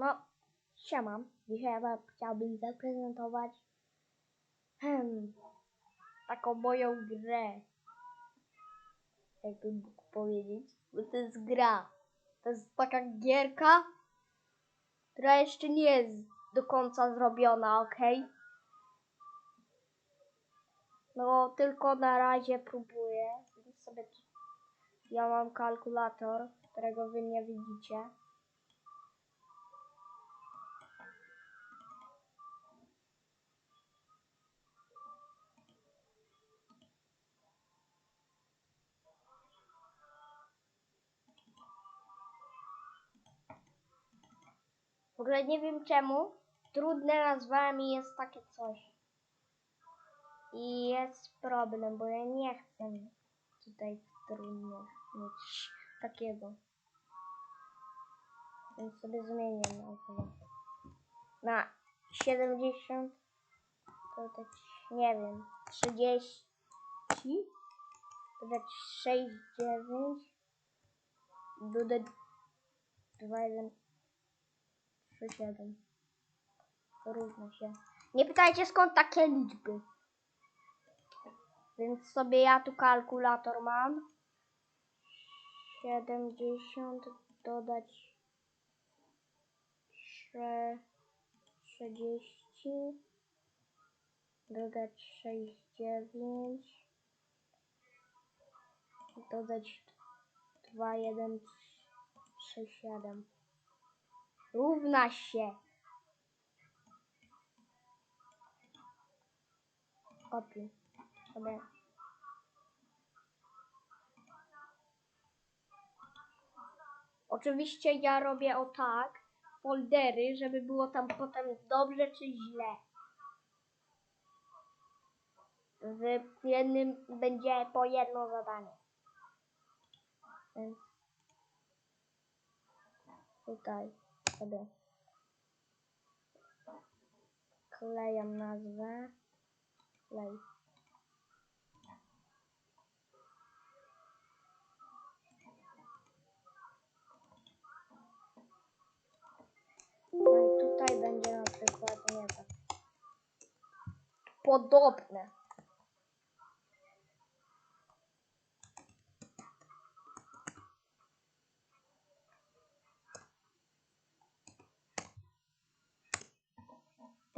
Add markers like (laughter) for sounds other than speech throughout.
No, siema. Dzisiaj wam chciałbym zaprezentować hmm, taką moją grę. Jakbym mógł powiedzieć. Bo to jest gra. To jest taka gierka, która jeszcze nie jest do końca zrobiona, ok? No, tylko na razie próbuję. Sobie. Ja mam kalkulator, którego wy nie widzicie. W ogóle nie wiem czemu. Trudne nazwałem i jest takie coś. I jest problem, bo ja nie chcę tutaj w mieć takiego. Więc sobie zmienię nazwę. Na 70 to tak, nie wiem, 30 dodać 6, 9 dodać 2, 1 3, 7 równa się. Nie pytajcie skąd takie liczby. Więc sobie ja tu kalkulator mam. 70 dodać 3, 30 dodać 6, 9 dodać 2, 1, 3, 7 równa się. Kopiuj sobie. Oczywiście ja robię o tak foldery, żeby było tam potem dobrze czy źle. W jednym będzie po jedno zadanie. Więc tutaj sobie klejam nazwę. Klej. No i tutaj będzie na przykład, nie podobne.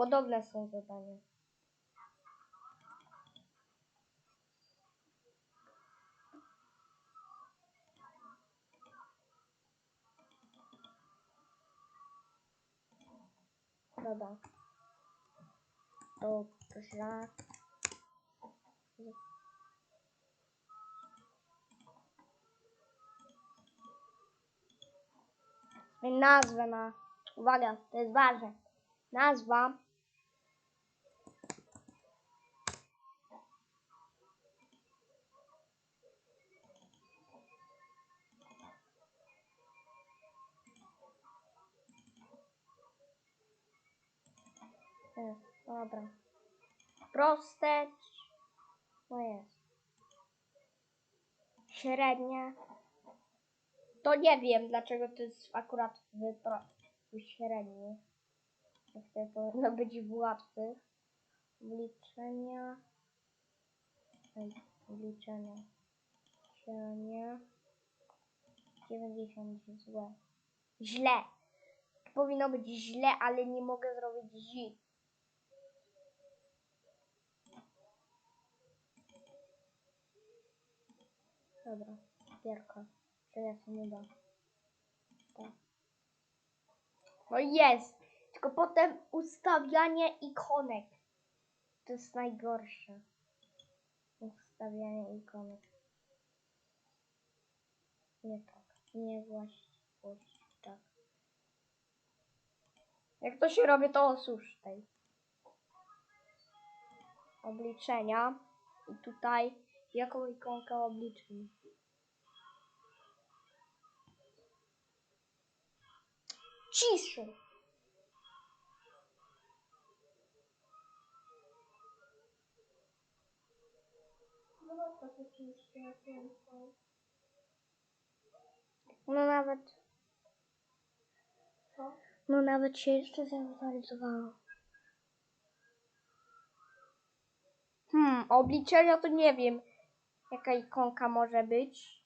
Podobne są zadania. Dobra. Dobrze. Nazwę ma. Uwaga, to jest ważne. Nazwa. Jest, dobra. Proste. No jest. Średnie. To nie wiem, dlaczego to jest akurat w, pro, w średni. Jak to powinno być w łatwych. Wliczenia. Wliczenia. Średnie. 90 złe. Źle. Powinno być źle, ale nie mogę zrobić zi. Dobra, pierka. To ja się nie da. Tak. No jest! Tylko potem ustawianie ikonek. To jest najgorsze. Ustawianie ikonek. Nie tak. Nie właściwość. Tak. Jak to się robi, to osusz tej. Obliczenia. I tutaj jaką ikonkę obliczeń. Ciszy. No nawet. Co? No nawet się jeszcze zaktualizowało. Hmm, obliczenia to nie wiem, jaka ikonka może być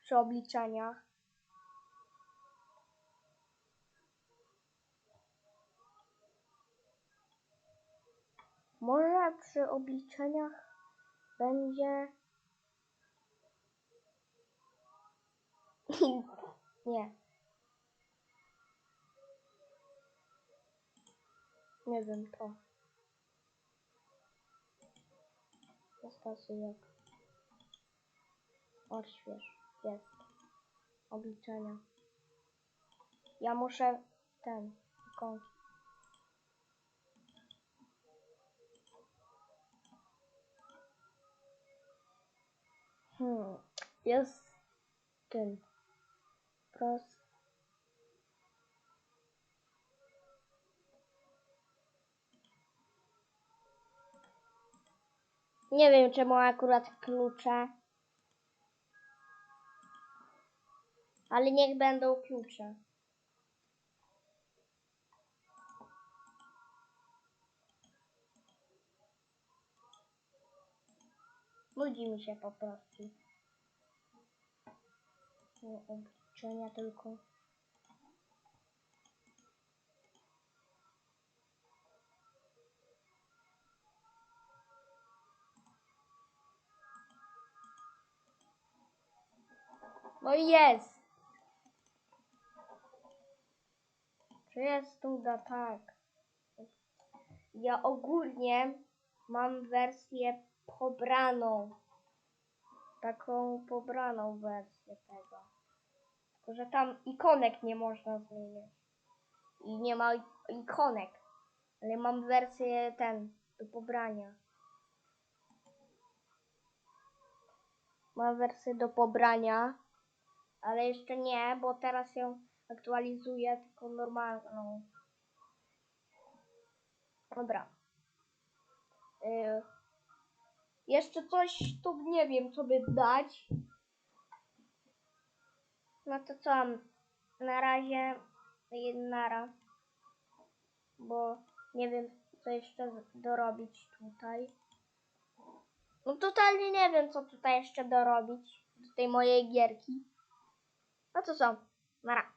przy obliczeniach. Może przy obliczeniach będzie. (laughs) Nie. Nie wiem to. Stosujek. Odśwież. Jest. Obliczenia. Ja muszę ten. Ikonki. Hmm. Jest ten. Prost. Nie wiem czemu akurat klucze. Ale niech będą klucze. Nudzi mi się po prostu. Nie obliczenia tylko. No i jest. Czy jest nuda? Tak. Ja ogólnie mam wersję pobraną. Taką pobraną wersję tego. Tylko, że tam ikonek nie można zmieniać. I nie ma ikonek. Ale mam wersję ten, do pobrania. Mam wersję do pobrania. Ale jeszcze nie, bo teraz ją aktualizuję tylko normalną. Dobra. Y, jeszcze coś tu nie wiem, co by dać. No to co? Na razie nara. Bo nie wiem, co jeszcze dorobić tutaj. No totalnie nie wiem, co tutaj jeszcze dorobić do tej mojej gierki. No to co? Nara.